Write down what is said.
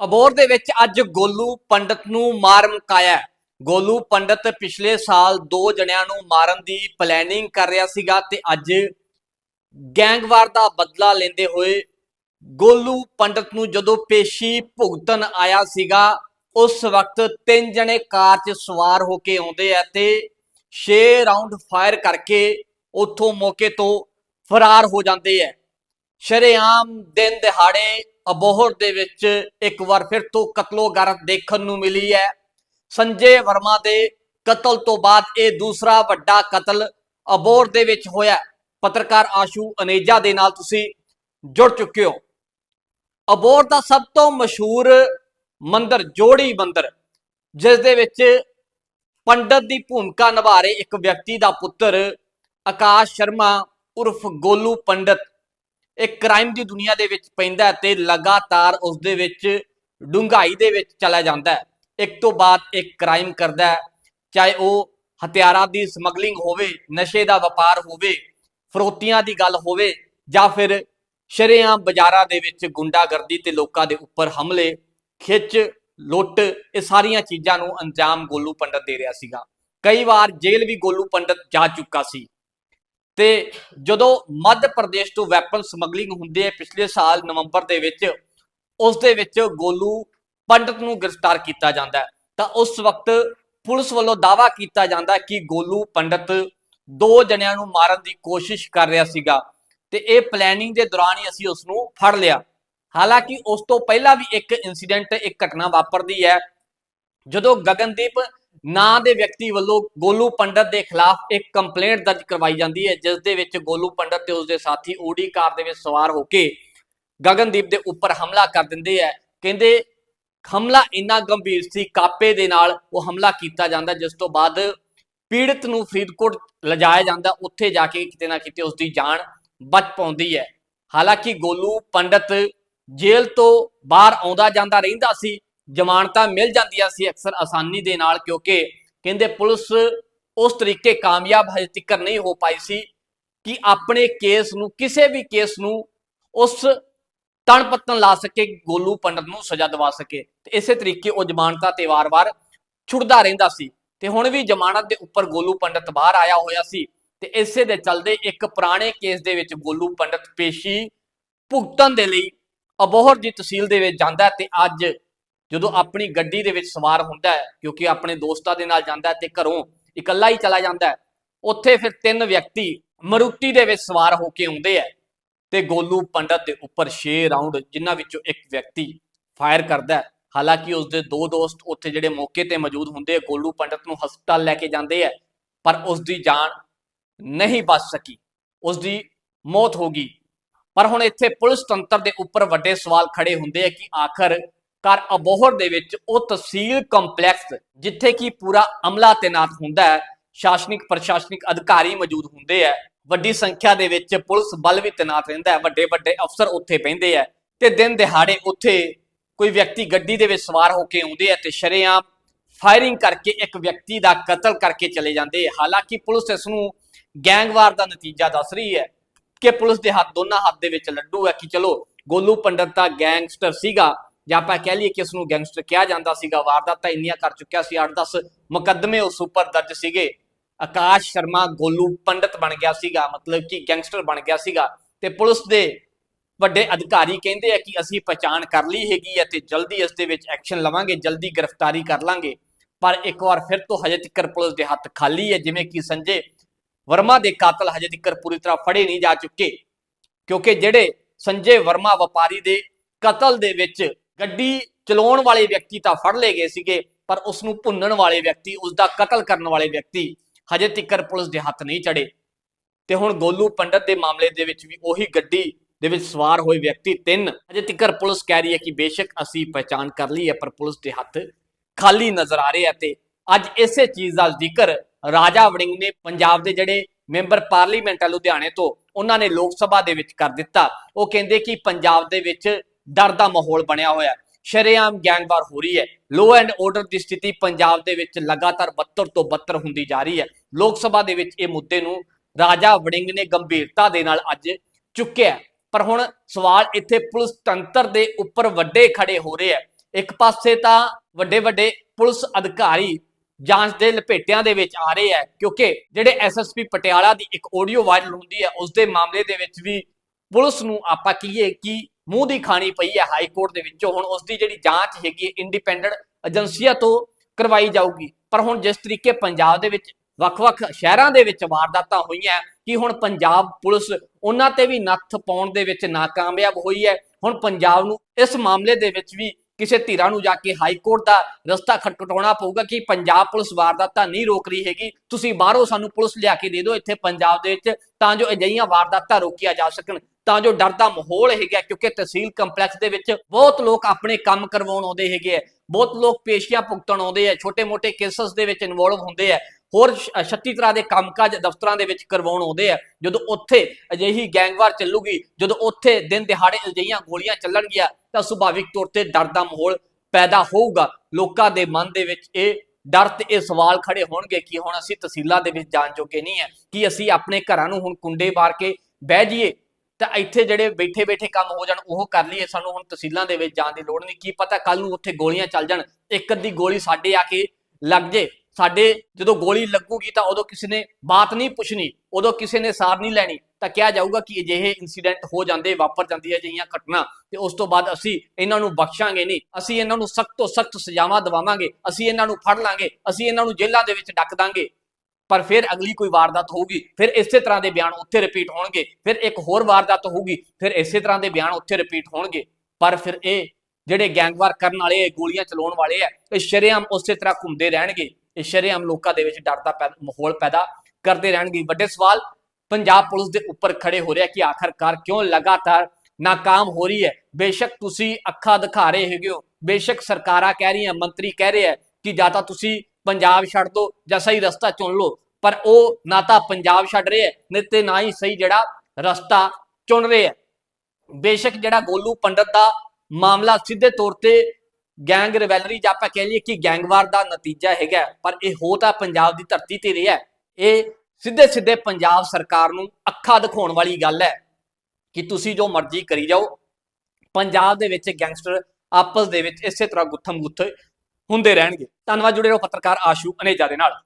ਅਬੋਰ ਦੇ ਵਿੱਚ ਅੱਜ ਗੋਲੂ ਪੰਡਤ ਨੂੰ ਮਾਰ ਮੁਕਾਇਆ ਗੋਲੂ ਪੰਡਤ ਪਿਛਲੇ ਸਾਲ ਦੋ ਜਣਿਆਂ ਨੂੰ ਮਾਰਨ ਦੀ ਪਲੈਨਿੰਗ ਕਰ ਰਿਹਾ ਸੀਗਾ ਤੇ ਅੱਜ ਗੈਂਗਵਾਰ ਦਾ ਬਦਲਾ ਲੈਂਦੇ ਹੋਏ ਗੋਲੂ ਪੰਡਤ ਨੂੰ ਜਦੋਂ ਪੇਸ਼ੀ ਭੁਗਤਣ ਆਇਆ ਸੀਗਾ, ਉਸ ਵਕਤ ਤਿੰਨ ਜਣੇ ਕਾਰ 'ਚ ਸਵਾਰ ਹੋ ਕੇ ਆਉਂਦੇ ਆ ਤੇ 6 ਰਾਉਂਡ ਫਾਇਰ ਕਰਕੇ ਉੱਥੋਂ ਮੌਕੇ ਤੋਂ ਫਰਾਰ ਹੋ ਜਾਂਦੇ ਆ। ਸ਼ਰੇਆਮ ਦਿਨ ਦਿਹਾੜੇ ਅਬੋਹਰ ਦੇ ਵਿੱਚ ਇੱਕ ਵਾਰ ਫਿਰ ਤੋਂ ਕਤਲੋਗਾਰਤ ਦੇਖਣ ਨੂੰ ਮਿਲੀ ਹੈ। ਸੰਜੇ ਵਰਮਾ ਦੇ ਕਤਲ ਤੋਂ ਬਾਅਦ ਇਹ ਦੂਸਰਾ ਵੱਡਾ ਕਤਲ ਅਬੋਹਰ ਦੇ ਵਿੱਚ ਹੋਇਆ ਪੱਤਰਕਾਰ ਆਸ਼ੂ ਅਨੇਜਾ ਦੇ ਨਾਲ ਤੁਸੀਂ ਜੁੜ ਚੁੱਕੇ ਹੋ। ਅਬੋਹਰ ਦਾ ਸਭ ਤੋਂ ਮਸ਼ਹੂਰ ਮੰਦਰ, ਜੋੜੀ ਮੰਦਰ, ਜਿਸ ਦੇ ਵਿੱਚ ਪੰਡਤ ਦੀ ਭੂਮਿਕਾ ਨਿਭਾ ਰਹੇ ਇੱਕ ਵਿਅਕਤੀ ਦਾ ਪੁੱਤਰ ਆਕਾਸ਼ ਸ਼ਰਮਾ ਉਰਫ ਗੋਲੂ ਪੰਡਤ ਇਹ ਕ੍ਰਾਈਮ ਦੀ ਦੁਨੀਆ ਦੇ ਵਿੱਚ ਪੈਂਦਾ ਹੈ ਤੇ ਲਗਾਤਾਰ ਉਸ ਦੇ ਵਿੱਚ ਡੂੰਘਾਈ ਦੇ ਵਿੱਚ ਚਲਾ ਜਾਂਦਾ ਹੈ। ਇੱਕ ਤੋਂ ਬਾਅਦ ਇੱਕ ਕ੍ਰਾਈਮ ਕਰਦਾ ਹੈ, ਚਾਹੇ ਉਹ ਹਥਿਆਰਾਂ ਦੀ ਸਮਗਲਿੰਗ ਹੋਵੇ, ਨਸ਼ੇ ਦਾ ਵਪਾਰ ਹੋਵੇ, ਫਰੋਤੀਆਂ ਦੀ ਗੱਲ ਹੋਵੇ, ਜਾਂ ਫਿਰ ਸ਼ਰੇਆਮ ਬਾਜ਼ਾਰਾਂ ਦੇ ਵਿੱਚ ਗੁੰਡਾਗਰਦੀ ਤੇ ਲੋਕਾਂ ਦੇ ਉੱਪਰ ਹਮਲੇ, ਖਿੱਚ, ਲੁੱਟ, ਇਹ ਸਾਰੀਆਂ ਚੀਜ਼ਾਂ ਨੂੰ ਅੰਜਾਮ ਗੋਲੂ ਪੰਡਤ ਦੇ ਰਿਹਾ ਸੀਗਾ। ਕਈ ਵਾਰ ਜੇਲ੍ਹ ਵੀ ਗੋਲੂ ਪੰਡਤ ਜਾ ਚੁੱਕਾ ਸੀ। ਤੇ ਜਦੋਂ ਮੱਧ ਪ੍ਰਦੇਸ਼ ਤੋਂ ਵੈਪਨ ਸਮਗਲਿੰਗ ਹੁੰਦੀ ਹੈ ਪਿਛਲੇ ਸਾਲ ਨਵੰਬਰ ਦੇ ਵਿੱਚ, ਉਸ ਦੇ ਵਿੱਚ ਗੋਲੂ ਪੰਡਤ ਨੂੰ ਗ੍ਰਿਫਤਾਰ ਕੀਤਾ ਜਾਂਦਾ ਤਾਂ ਉਸ ਵਕਤ ਪੁਲਿਸ ਵੱਲੋਂ ਦਾਵਾ ਕੀਤਾ ਜਾਂਦਾ ਕਿ ਗੋਲੂ ਪੰਡਤ ਦੋ ਜਣਿਆਂ ਨੂੰ ਮਾਰਨ ਦੀ ਕੋਸ਼ਿਸ਼ ਕਰ ਰਿਹਾ ਸੀਗਾ ਤੇ ਇਹ ਪਲੈਨਿੰਗ ਦੇ ਦੌਰਾਨ ਹੀ ਅਸੀਂ ਉਸ ਨੂੰ ਫੜ ਲਿਆ। ਹਾਲਾਂਕਿ ਉਸ ਤੋਂ ਪਹਿਲਾਂ ਵੀ ਇੱਕ ਇਨਸੀਡੈਂਟ ਇੱਕ ਘਟਨਾ ਵਾਪਰਦੀ ਹੈ। ਜਦੋਂ ਗਗਨਦੀਪ ਨਾਂ ਦੇ ਵਿਅਕਤੀ ਵੱਲੋਂ ਗੋਲੂ ਪੰਡਤ ਦੇ ਖਿਲਾਫ ਇੱਕ ਕੰਪਲੇਂਟ ਦਰਜ ਕਰਵਾਈ ਜਾਂਦੀ ਹੈ, ਜਿਸ ਦੇ ਵਿੱਚ ਗੋਲੂ ਪੰਡਤ ਤੇ ਉਸਦੇ ਸਾਥੀ ਓਡੀ ਕਾਰ ਦੇ ਵਿੱਚ ਸਵਾਰ ਹੋ ਕੇ ਗਗਨਦੀਪ ਦੇ ਉੱਪਰ ਹਮਲਾ ਕਰ ਦਿੰਦੇ ਹੈ ਕਹਿੰਦੇ ਹਮਲਾ ਇੰਨਾ ਗੰਭੀਰ ਸੀ, ਕਾਪੇ ਦੇ ਨਾਲ ਉਹ ਹਮਲਾ ਕੀਤਾ ਜਾਂਦਾ, ਜਿਸ ਤੋਂ ਬਾਅਦ ਪੀੜਤ ਨੂੰ ਫਰੀਦਕੋਟ ਲਿਜਾਇਆ ਜਾਂਦਾ, ਉੱਥੇ ਜਾ ਕੇ ਕਿਤੇ ਨਾ ਕਿਤੇ ਉਸ ਦੀ ਜਾਨ ਬਚ ਪਾਉਂਦੀ ਹੈ। ਹਾਲਾਂਕਿ ਗੋਲੂ ਪੰਡਤ ਜੇਲ੍ਹ ਤੋਂ ਬਾਹਰ ਆਉਂਦਾ ਜਾਂਦਾ ਰਹਿੰਦਾ ਸੀ ਜ਼ਮਾਨਤਾਂ ਮਿਲ ਜਾਂਦੀਆਂ ਸੀ ਅਕਸਰ ਆਸਾਨੀ ਦੇ ਨਾਲ ਕਿਉਂਕਿ ਕਹਿੰਦੇ ਪੁਲਿਸ ਉਸ ਤਰੀਕੇ ਕਾਮਯਾਬ ਹਜੇ ਤੱਕ ਨਹੀਂ ਹੋ ਪਾਈ ਸੀ ਕਿ ਆਪਣੇ ਕੇਸ ਨੂੰ, ਕਿਸੇ ਵੀ ਕੇਸ ਨੂੰ ਉਸ ਤਣ ਪੱਤਨ ਲਾ ਸਕੇ, ਗੋਲੂ ਪੰਡਤ ਨੂੰ ਸਜ਼ਾ ਦਿਵਾ ਸਕੇ। ਤੇ ਇਸੇ ਤਰੀਕੇ ਉਹ ਜ਼ਮਾਨਤਾਂ ਤੇ ਵਾਰ-ਵਾਰ ਛੁੱਟਦਾ ਰਹਿੰਦਾ ਸੀ। ਤੇ ਹੁਣ ਵੀ ਜ਼ਮਾਨਤ ਦੇ ਉੱਪਰ ਗੋਲੂ ਪੰਡਤ ਬਾਹਰ ਆਇਆ ਹੋਇਆ ਸੀ। ਤੇ ਇਸੇ ਦੇ ਚੱਲਦੇ ਇੱਕ ਪੁਰਾਣੇ ਕੇਸ ਦੇ ਵਿੱਚ ਗੋਲੂ ਪੰਡਤ ਪੇਸ਼ੀ ਭੁਗਤਣ ਦੇ ਲਈ ਅਬੋਹਰ ਦੀ ਤਹਿਸੀਲ ਦੇ ਵਿੱਚ ਜਾਂਦਾ ਤੇ ਅੱਜ ਜਦੋਂ ਆਪਣੀ ਗੱਡੀ ਦੇ ਵਿੱਚ ਸਵਾਰ ਹੁੰਦਾ ਹੈ, ਕਿਉਂਕਿ ਆਪਣੇ ਦੋਸਤਾਂ ਦੇ ਨਾਲ ਜਾਂਦਾ ਹੈ ਤੇ ਘਰੋਂ ਇਕੱਲਾ ਹੀ ਚਲਾ ਜਾਂਦਾ ਹੈ, ਉੱਥੇ ਫਿਰ ਤਿੰਨ ਵਿਅਕਤੀ ਮਰੂਤੀ ਦੇ ਵਿੱਚ ਸਵਾਰ ਹੋ ਕੇ ਆਉਂਦੇ ਹੈ ਤੇ ਗੋਲੂ ਪੰਡਤ ਦੇ ਉੱਪਰ 6 ਰਾਉਂਡ ਜਿਨ੍ਹਾਂ ਵਿੱਚੋਂ ਇੱਕ ਵਿਅਕਤੀ ਫਾਇਰ ਕਰਦਾ ਹੈ। ਹਾਲਾਂਕਿ ਉਸ ਦੇ ਦੋ ਦੋਸਤ ਉੱਥੇ ਜਿਹੜੇ ਮੌਕੇ ਤੇ ਮੌਜੂਦ ਹੁੰਦੇ ਆ ਗੋਲੂ ਪੰਡਤ ਨੂੰ ਹਸਪਤਾਲ ਲੈ ਕੇ ਜਾਂਦੇ ਆ ਪਰ ਉਸ ਦੀ ਜਾਨ ਨਹੀਂ ਬਚ ਸਕੀ। ਉਸ ਦੀ ਮੌਤ ਹੋ ਗਈ। ਪਰ ਹੁਣ ਇੱਥੇ ਪੁਲਿਸ ਤੰਤਰ ਦੇ ਉੱਪਰ ਵੱਡੇ ਸਵਾਲ ਖੜੇ ਹੁੰਦੇ ਆ ਕਿ ਆਖਰ ਕਰ ਅਬੋਹਰ ਦੇ ਵਿੱਚ ਉਹ ਤਹਿਸੀਲ ਕੰਪਲੈਕਸ, ਜਿੱਥੇ ਕਿ ਪੂਰਾ ਅਮਲਾ ਤੈਨਾਤ ਹੁੰਦਾ ਹੈ, ਸ਼ਾਸਨਿਕ, ਪ੍ਰਸ਼ਾਸਨਿਕ ਅਧਿਕਾਰੀ ਮੌਜੂਦ ਹੁੰਦੇ ਆ ਵੱਡੀ ਸੰਖਿਆ ਦੇ ਵਿੱਚ ਪੁਲਿਸ ਬਲ ਵੀ ਤੈਨਾਤ ਰਹਿੰਦਾ ਹੈ ਵੱਡੇ ਵੱਡੇ ਅਫਸਰ ਉੱਥੇ ਪੈਂਦੇ ਆ ਤੇ ਦਿਨ ਦਿਹਾੜੇ ਉੱਥੇ ਕੋਈ ਵਿਅਕਤੀ ਗੱਡੀ ਦੇ ਵਿੱਚ ਸਵਾਰ ਹੋ ਕੇ ਆਉਂਦੇ ਆ ਤੇ ਸ਼ਰੇਆਮ ਫਾਇਰਿੰਗ ਕਰਕੇ ਇੱਕ ਵਿਅਕਤੀ ਦਾ ਕਤਲ ਕਰਕੇ ਚਲੇ ਜਾਂਦੇ ਆ ਹਾਲਾਂਕਿ ਪੁਲਿਸ ਇਸ ਨੂੰ ਗੈਂਗਵਾਰ ਦਾ ਨਤੀਜਾ ਦੱਸ ਰਹੀ ਹੈ ਕਿ ਪੁਲਿਸ ਦੇ ਹੱਥ ਦੋਨਾਂ ਹੱਥ ਦੇ ਵਿੱਚ ਲੱਡੂ ਹੈ ਕਿ ਚਲੋ, ਗੋਲੂ ਪੰਡਤ ਦਾ ਗੈਂਗਸਟਰ ਸੀਗਾ ਜਾਂ ਆਪਾਂ ਕਹਿ ਲਈਏ ਕਿ ਇਸ ਨੂੰ ਗੈਂਗਸਟਰ ਕਿਹਾ ਜਾਂਦਾ ਸੀਗਾ, ਵਾਰਦਾਤਾਂ ਇੰਨੀਆਂ ਕਰ ਚੁੱਕਿਆ ਸੀ 8-10 ਮੁਕੱਦਮੇ ਉਸ ਉੱਪਰ ਦਰਜ ਸੀਗੇ। ਆਕਾਸ਼ ਸ਼ਰਮਾ ਗੋਲੂ ਪੰਡਤ ਬਣ ਗਿਆ ਸੀਗਾ, ਮਤਲਬ ਕਿ ਗੈਂਗਸਟਰ ਬਣ ਗਿਆ ਸੀਗਾ। ਤੇ ਪੁਲਿਸ ਦੇ ਵੱਡੇ ਅਧਿਕਾਰੀ ਕਹਿੰਦੇ ਆ ਕਿ ਅਸੀਂ ਪਛਾਣ ਕਰ ਲਈ ਹੈਗੀ ਹੈ ਤੇ ਜਲਦੀ ਇਸ ਦੇ ਵਿੱਚ ਐਕਸ਼ਨ ਲਵਾਂਗੇ, ਜਲਦੀ ਗ੍ਰਿਫਤਾਰੀ ਕਰ ਲਾਂਗੇ। ਪਰ ਇੱਕ ਵਾਰ ਫਿਰ ਤੋਂ ਹਜੇ ਤੱਕ ਪੁਲਿਸ ਦੇ ਹੱਥ ਖਾਲੀ ਹੈ, ਜਿਵੇਂ ਕਿ ਸੰਜੇ ਵਰਮਾ ਦੇ ਕਾਤਲ ਹਜੇ ਤੱਕ ਪੂਰੀ ਤਰ੍ਹਾਂ ਫੜੇ ਨਹੀਂ ਜਾ ਚੁੱਕੇ। ਕਿਉਂਕਿ ਜਿਹੜੇ ਸੰਜੇ ਵਰਮਾ ਵਪਾਰੀ ਦੇ ਕਤਲ ਦੇ ਵਿੱਚ ਗੱਡੀ ਚਲਾਉਣ ਵਾਲੇ ਵਿਅਕਤੀ ਤਾਂ ਫੜ ਲਏ ਗਏ ਸੀਗੇ, ਪਰ ਉਸ ਨੂੰ ਭੁੰਨਣ ਵਾਲੇ ਵਿਅਕਤੀ ਉਸ ਦਾ ਕਤਲ ਕਰਨ ਵਾਲੇ ਵਿਅਕਤੀ ਹਜੇ ਤੱਕ ਪੁਲਿਸ ਦੇ ਹੱਥ ਨਹੀਂ ਚੜੇ ਤੇ ਹੁਣ ਗੋਲੂ ਪੰਡਤ ਦੇ ਮਾਮਲੇ ਦੇ ਵਿੱਚ ਵੀ ਉਹੀ ਗੱਡੀ ਦੇ ਵਿੱਚ ਸਵਾਰ ਹੋਏ ਵਿਅਕਤੀ ਤਿੰਨ, ਹਜੇ ਤੱਕ ਪੁਲਿਸ ਕਹਿ ਰਹੀ ਹੈ ਕਿ ਬੇਸ਼ੱਕ ਅਸੀਂ ਪਛਾਣ ਕਰ ਲਈ ਹੈ, ਪਰ ਪੁਲਿਸ ਦੇ ਹੱਥ ਖਾਲੀ ਨਜ਼ਰ ਆ ਰਹੇ ਆ ਤੇ ਅੱਜ ਇਸੇ ਚੀਜ਼ ਦਾ ਜ਼ਿਕਰ ਰਾਜਾ ਵੜਿੰਗ ਨੇ ਪੰਜਾਬ ਦੇ ਜਿਹੜੇ ਮੈਂਬਰ ਪਾਰਲੀਮੈਂਟ ਆ ਲੁਧਿਆਣੇ ਤੋਂ, ਉਹਨਾਂ ਨੇ ਲੋਕ ਸਭਾ ਦੇ ਵਿੱਚ ਕਰ ਦਿੱਤਾ। ਉਹ ਕਹਿੰਦੇ ਕਿ ਪੰਜਾਬ ਦੇ ਵਿੱਚ ਡਰ ਦਾ ਮਾਹੌਲ ਬਣਿਆ ਹੋਇਆ ਹੈ। ਸ਼ਰੇਆਮ ਗੈਂਗਵਾਰ ਹੋ ਰਹੀ ਹੈ। ਲੋ ਐਂਡ ਆਰਡਰ ਦੀ ਸਥਿਤੀ ਪੰਜਾਬ ਦੇ ਵਿੱਚ ਲਗਾਤਾਰ ਬੱਤਰ ਤੋਂ ਬੱਤਰ ਹੁੰਦੀ ਜਾ ਰਹੀ ਹੈ। ਲੋਕ ਸਭਾ ਦੇ ਵਿੱਚ ਇਹ ਮੁੱਦੇ ਨੂੰ ਰਾਜਾ ਵੜਿੰਗ ਨੇ ਗੰਭੀਰਤਾ ਦੇ ਨਾਲ ਅੱਜ ਚੁੱਕਿਆ ਪਰ ਹੁਣ ਸਵਾਲ ਇੱਥੇ ਪੁਲਿਸ ਤੰਤਰ ਦੇ ਉੱਪਰ ਵੱਡੇ ਖੜੇ ਹੋ ਰਹੇ ਹੈ। ਇੱਕ ਪਾਸੇ ਤਾਂ ਵੱਡੇ ਵੱਡੇ ਪੁਲਿਸ ਅਧਿਕਾਰੀ ਜਾਂਚ ਦੇ ਲਪੇਟਿਆਂ ਦੇ ਵਿੱਚ ਆ ਰਹੇ ਹੈ, ਕਿਉਂਕਿ ਜਿਹੜੇ ਐਸਐਸਪੀ ਪਟਿਆਲਾ ਦੀ ਇੱਕ ਆਡੀਓ ਵਾਇਰਲ ਹੁੰਦੀ ਹੈ ਉਸ ਦੇ ਮਾਮਲੇ ਦੇ ਵਿੱਚ ਵੀ ਪੁਲਿਸ ਨੂੰ ਆਪਾਂ ਕਹੀਏ ਕਿ ਮੂੰਹ ਦੀ ਖਾਣੀ ਪਈ ਹੈ ਹਾਈ ਕੋਰਟ ਦੇ ਵਿੱਚੋਂ, ਹੁਣ ਉਸ ਦੀ ਜਿਹੜੀ ਜਾਂਚ ਹੈਗੀ ਇੰਡੀਪੈਂਡੈਂਟ ਏਜੰਸੀਆਂ ਤੋਂ ਕਰਵਾਈ ਜਾਊਗੀ। ਪਰ ਹੁਣ ਜਿਸ ਤਰੀਕੇ ਪੰਜਾਬ ਦੇ ਵਿੱਚ ਵੱਖ-ਵੱਖ ਸ਼ਹਿਰਾਂ ਦੇ ਵਿੱਚ ਵਾਰਦਾਤਾਂ ਹੋਈਆਂ, ਕਿ ਹੁਣ ਪੰਜਾਬ ਪੁਲਿਸ ਉਹਨਾਂ ਤੇ ਵੀ ਨੱਥ ਪਾਉਣ ਦੇ ਵਿੱਚ ਨਾਕਾਮਯਾਬ ਹੋਈ ਹੈ, ਹੁਣ ਪੰਜਾਬ ਨੂੰ ਇਸ ਮਾਮਲੇ ਦੇ ਵਿੱਚ ਵੀ ਕਿਸੇ ਧਿਰਾਂ ਨੂੰ ਜਾ ਕੇ ਹਾਈ ਕੋਰਟ ਦਾ ਰਸਤਾ ਖਟਖਟਾਉਣਾ ਪਊਗਾ ਕਿ ਪੰਜਾਬ ਪੁਲਿਸ ਵਾਰਦਾਤਾਂ ਨਹੀਂ ਰੋਕ ਰਹੀ ਹੈਗੀ। ਤੁਸੀਂ ਬਾਹਰੋਂ ਸਾਨੂੰ ਪੁਲਿਸ ਲਿਆ ਕੇ ਦੇ ਦਿਓ, ਇੱਥੇ ਪੰਜਾਬ ਦੇ ਵਿੱਚ ਤਾਂ ਜੋ ਅਜਿਹੀਆਂ ਵਾਰਦਾਤਾਂ ਰੋਕੀਆਂ ਜਾ ਸਕਣ। ਤਾਂ ਜੋ ਡਰ ਦਾ ਮਾਹੌਲ ਹੈਗਾ ਕਿਉਂਕਿ ਤਹਿਸੀਲ ਕੰਪਲੈਕਸ ਦੇ ਵਿੱਚ ਬਹੁਤ ਲੋਕ ਆਪਣੇ ਕੰਮ ਕਰਵਾਉਣ ਆਉਂਦੇ ਹੈਗੇ ਆ ਬਹੁਤ ਲੋਕ ਪੇਸ਼ੀਆਂ ਭੁਗਤਣ ਆਉਂਦੇ ਆ ਛੋਟੇ-ਮੋਟੇ ਕੇਸਸ ਦੇ ਵਿੱਚ ਇਨਵੋਲਵ ਹੁੰਦੇ ਆ ਹੋਰ 36 ਤਰ੍ਹਾਂ ਦੇ ਕੰਮਕਾਜ ਦਫ਼ਤਰਾਂ ਦੇ ਵਿੱਚ ਕਰਵਾਉਣ ਆਉਂਦੇ ਆ ਜਦੋਂ ਉੱਥੇ ਅਜਿਹੀ ਗੈਂਗਵਾਰ ਚੱਲੂਗੀ, ਜਦੋਂ ਉੱਥੇ ਦਿਨ ਦਿਹਾੜੇ ਅਜਿਹੀਆਂ ਗੋਲੀਆਂ ਚੱਲਣਗੀਆਂ, ਤਾਂ ਸੁਭਾਵਿਕ ਤੌਰ ਤੇ ਡਰ ਦਾ ਮਾਹੌਲ ਪੈਦਾ ਹੋਊਗਾ। ਲੋਕਾਂ ਦੇ ਮਨ ਦੇ ਵਿੱਚ ਇਹ ਡਰ ਤੇ ਇਹ ਸਵਾਲ ਖੜੇ ਹੋਣਗੇ ਕਿ ਹੁਣ ਅਸੀਂ ਤਹਿਸੀਲਾਂ ਦੇ ਵਿੱਚ ਜਾਣ ਜੋਗੇ ਨਹੀਂ ਹੈ, ਕਿ ਅਸੀਂ ਆਪਣੇ ਘਰਾਂ ਨੂੰ ਹੁਣ ਕੁੰਡੇ ਮਾਰ ਕੇ ਬਹਿ ਜਾਈਏ ਤਾਂ ਇੱਥੇ ਜਿਹੜੇ ਬੈਠੇ ਬੈਠੇ ਕੰਮ ਹੋ ਜਾਣ, ਉਹ ਕਰ ਲਈਏ ਸਾਨੂੰ ਹੁਣ ਤਹਿਸੀਲਾਂ ਦੇ ਵਿੱਚ ਜਾਣ ਦੀ ਲੋੜ ਨਹੀਂ। ਕੀ ਪਤਾ ਕੱਲ ਨੂੰ ਉੱਥੇ ਗੋਲੀਆਂ ਚੱਲ ਜਾਣ, ਇੱਕ ਅੱਧੀ ਗੋਲੀ ਸਾਡੇ ਆ ਕੇ ਲੱਗ ਜੇ। ਸਾਡੇ ਜਦੋਂ ਗੋਲੀ ਲੱਗੂਗੀ ਤਾਂ ਉਦੋਂ ਕਿਸੇ ਨੇ ਬਾਤ ਨਹੀਂ ਪੁੱਛਣੀ, ਉਦੋਂ ਕਿਸੇ ਨੇ ਸਾਰ ਨਹੀਂ ਲੈਣੀ। ਤਾਂ ਕਿਹਾ ਜਾਊਗਾ ਕਿ ਅਜਿਹੇ ਇਨਸੀਡੈਂਟ ਹੋ ਜਾਂਦੇ, ਵਾਪਰ ਜਾਂਦੀ ਹੈ ਜਿਹੀਆਂ ਘਟਨਾ, ਤੇ ਉਸ ਤੋਂ ਬਾਅਦ ਅਸੀਂ ਇਹਨਾਂ ਨੂੰ ਬਖਸ਼ਾਂਗੇ ਨਹੀਂ। ਅਸੀਂ ਇਹਨਾਂ ਨੂੰ ਸਖਤ ਤੋਂ ਸਖਤ ਸਜ਼ਾਵਾਂ ਦਿਵਾਵਾਂਗੇ, ਅਸੀਂ ਇਹਨਾਂ ਨੂੰ ਫੜ ਲਾਂਗੇ, ਅਸੀਂ ਇਹਨਾਂ ਨੂੰ ਜੇਲ੍ਹਾਂ ਦੇ ਵਿੱਚ ਡੱਕ ਦਾਂਗੇ। ਪਰ ਫਿਰ ਅਗਲੀ ਕੋਈ ਵਾਰਦਾਤ ਹੋਊਗੀ, ਫਿਰ ਇਸੇ ਤਰ੍ਹਾਂ ਦੇ ਬਿਆਨ ਉੱਥੇ ਰਿਪੀਟ ਹੋਣਗੇ, ਫਿਰ ਇੱਕ ਹੋਰ ਵਾਰਦਾਤ ਹੋਊਗੀ, ਫਿਰ ਇਸੇ ਤਰ੍ਹਾਂ ਦੇ ਬਿਆਨ ਉੱਥੇ ਰਿਪੀਟ ਹੋਣਗੇ। ਪਰ ਫਿਰ ਇਹ ਜਿਹੜੇ ਗੈਂਗਵਾਰ ਕਰਨ ਵਾਲੇ ਗੋਲੀਆਂ ਚਲਾਉਣ ਵਾਲੇ ਆ, ਇਹ ਸ਼ਰੇਆਮ ਉਸੇ ਤਰ੍ਹਾਂ ਘੁੰਮਦੇ ਰਹਿਣਗੇ, ਇਹ ਸ਼ਰੇਆਮ ਲੋਕਾਂ ਦੇ ਵਿੱਚ ਡਰ ਦਾ ਪੈ- ਮਾਹੌਲ ਪੈਦਾ ਕਰਦੇ ਰਹਿਣਗੇ। ਵੱਡੇ ਸਵਾਲ, ਪੰਜਾਬ ਪੁਲਿਸ ਦੇ ਉੱਪਰ ਖੜੇ ਹੋ ਰਿਹਾ ਕਿ ਆਖਰਕਾਰ ਕਿਉਂ ਲਗਾਤਾਰ ਨਾਕਾਮ ਹੋ ਰਹੀ ਹੈ? ਬੇਸ਼ੱਕ ਤੁਸੀਂ ਅੱਖਾਂ ਦਿਖਾ ਰਹੇ ਹੈਗੇ ਹੋ, ਬੇਸ਼ੱਕ ਸਰਕਾਰਾਂ ਕਹਿ ਰਹੀਆਂ, ਮੰਤਰੀ ਕਹਿ ਰਹੇ ਆ ਕਿ ਜਾਂ ਤਾਂ ਤੁਸੀਂ ਪੰਜਾਬ ਛੱਡ ਦੋ ਜਾਂ ਸਹੀ ਰਸਤਾ ਚੁਣ ਲਓ, ਪਰ ਉਹ ਨਾ ਤਾਂ ਪੰਜਾਬ ਛੱਡ ਰਹੇ ਹੈ ਤੇ ਨਾ ਹੀ ਸਹੀ ਜਿਹੜਾ ਰਸਤਾ ਚੁਣ ਰਹੇ ਹੈ। ਬੇਸ਼ੱਕ ਜਿਹੜਾ ਗੋਲੂ ਪੰਡਤ ਦਾ ਮਾਮਲਾ ਸਿੱਧੇ ਤੌਰ ਤੇ ਗੈਂਗ ਰਿਵੈਲਰੀ ਜਾਂ ਆਪਾਂ ਕਹਿ ਲਈਏ ਕਿ ਗੈਂਗਵਾਰ ਦਾ ਨਤੀਜਾ ਹੈਗਾ, ਪਰ ਇਹ ਹੋ ਤਾਂ ਪੰਜਾਬ ਦੀ ਧਰਤੀ ਤੇ ਰਿਹਾ ਇਹ ਸਿੱਧੇ ਸਿੱਧੇ ਪੰਜਾਬ ਸਰਕਾਰ ਨੂੰ ਅੱਖਾਂ ਦਿਖਾਉਣ ਵਾਲੀ ਗੱਲ ਹੈ ਕਿ ਤੁਸੀਂ ਜੋ ਮਰਜ਼ੀ ਕਰੀ ਜਾਓ, ਪੰਜਾਬ ਦੇ ਵਿੱਚ ਗੈਂਗਸਟਰ ਆਪਸ ਦੇ ਵਿੱਚ ਇਸੇ ਤਰ੍ਹਾਂ ਗੁੱਥਮ ਗੁੱਥੇ ਹੁੰਦੇ ਰਹਿਣਗੇ। ਧੰਨਵਾਦ ਜੁੜੇ ਰਹੋ ਪੱਤਰਕਾਰ ਆਸ਼ੂ ਅਨੇਜਾ ਦੇ ਨਾਲ।